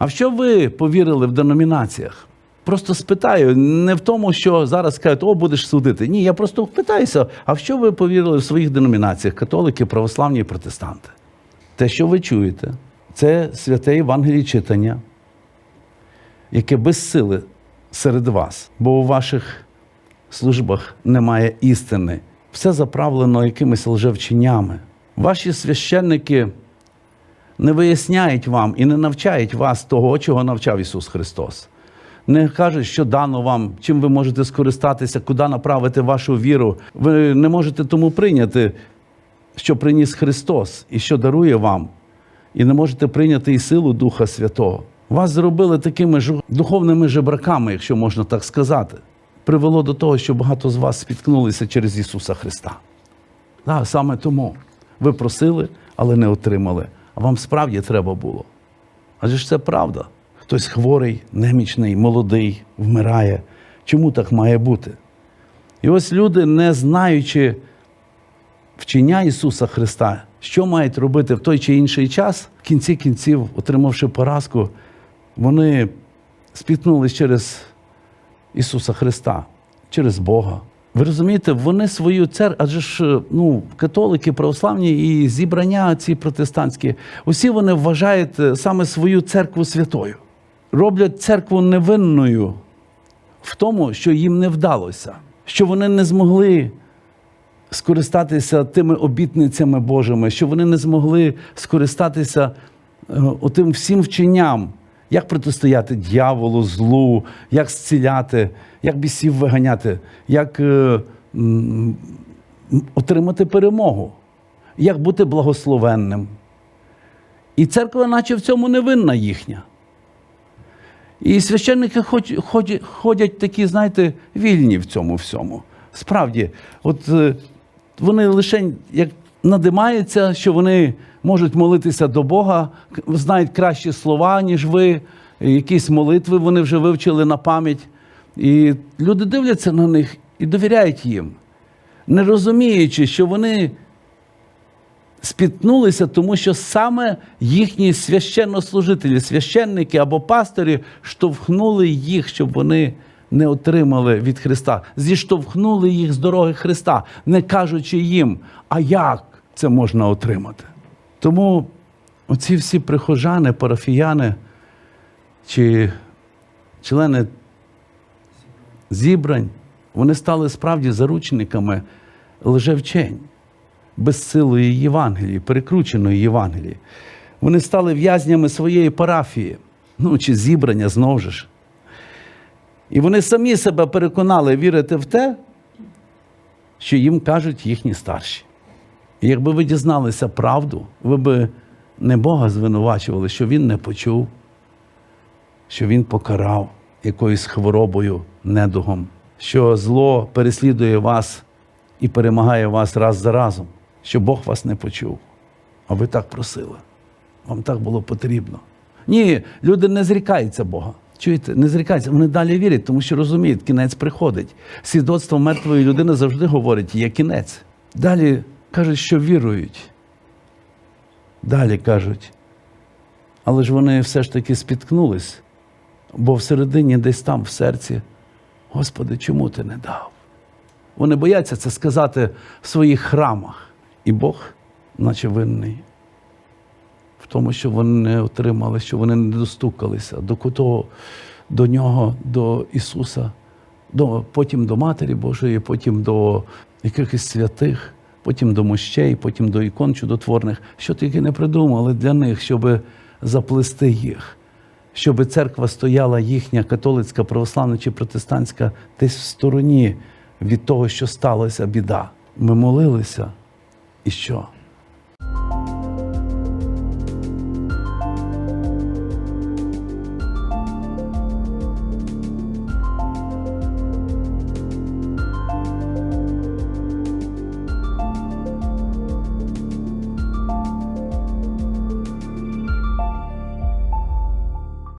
А в що ви повірили в деномінаціях? Просто спитаю, не в тому, що зараз кажуть, о, будеш судити. Ні, я просто питаюся, а в що ви повірили в своїх деномінаціях, католики, православні і протестанти? Те, що ви чуєте, це святе Євангеліє читання, яке без сили серед вас, бо у ваших службах немає істини. Все заправлено якимись лжевченнями. Ваші священники не виясняють вам і не навчають вас того, чого навчав Ісус Христос. Не кажуть, що дано вам, чим ви можете скористатися, куди направити вашу віру. Ви не можете тому прийняти, що приніс Христос і що дарує вам. І не можете прийняти і силу Духа Святого. Вас зробили такими ж духовними жебраками, якщо можна так сказати. Привело до того, що багато з вас спіткнулися через Ісуса Христа. Да, саме тому ви просили, але не отримали. Вам справді треба було. Адже ж це правда. Хтось хворий, немічний, молодий, вмирає. Чому так має бути? І ось люди, не знаючи вчення Ісуса Христа, що мають робити в той чи інший час, в кінці кінців, отримавши поразку, вони спіткнулись через Ісуса Христа, через Бога. Ви розумієте, вони свою церкву, адже ж ну, католики, православні і зібрання ці протестантські, усі вони вважають е, саме свою церкву святою. Роблять церкву невинною в тому, що їм не вдалося, що вони не змогли скористатися тими обітницями Божими, що вони не змогли скористатися е, отим всім вченням, як протистояти дьяволу, злу, як зціляти, як бісів виганяти, як е, м, отримати перемогу, як бути благословенним. І церква, наче в цьому не винна їхня. І священники ходять, ходять такі, знаєте, вільні в цьому всьому. Справді, от е, вони лише як надимаються, що вони можуть молитися до Бога, знають кращі слова, ніж ви, якісь молитви вони вже вивчили на пам'ять. І люди дивляться на них і довіряють їм, не розуміючи, що вони спіткнулися, тому що саме їхні священнослужителі, священники або пастирі штовхнули їх, щоб вони не отримали від Христа, зіштовхнули їх з дороги Христа, не кажучи їм, а як це можна отримати. Тому оці всі прихожани, парафіяни чи члени зібрань, вони стали справді заручниками лжевчень безсилої Євангелії, перекрученої Євангелії. Вони стали в'язнями своєї парафії, ну чи зібрання знову ж. І вони самі себе переконали вірити в те, що їм кажуть їхні старші. Якби ви дізналися правду, ви би не Бога звинувачували, що Він не почув, що Він покарав якоюсь хворобою, недугом, що зло переслідує вас і перемагає вас раз за разом, що Бог вас не почув. А ви так просили. Вам так було потрібно. Ні, люди не зрікаються Бога. Чуєте, не зрікаються, вони далі вірять, тому що розуміють, кінець приходить. Свідоцтво мертвої людини завжди говорить, є кінець. Далі кажуть, що вірують. Далі кажуть. Але ж вони все ж таки спіткнулись, бо всередині десь там, в серці, Господи, чому ти не дав? Вони бояться це сказати в своїх храмах. І Бог, наче винний, в тому, що вони не отримали, що вони не достукалися до кого, до нього, до Ісуса, до, потім до Матері Божої, потім до якихось святих, потім до мощей, потім до ікон чудотворних, що тільки не придумали для них, щоб заплести їх. Щоб церква стояла їхня католицька, православна чи протестантська десь в стороні від того, що сталася біда. Ми молилися, і що?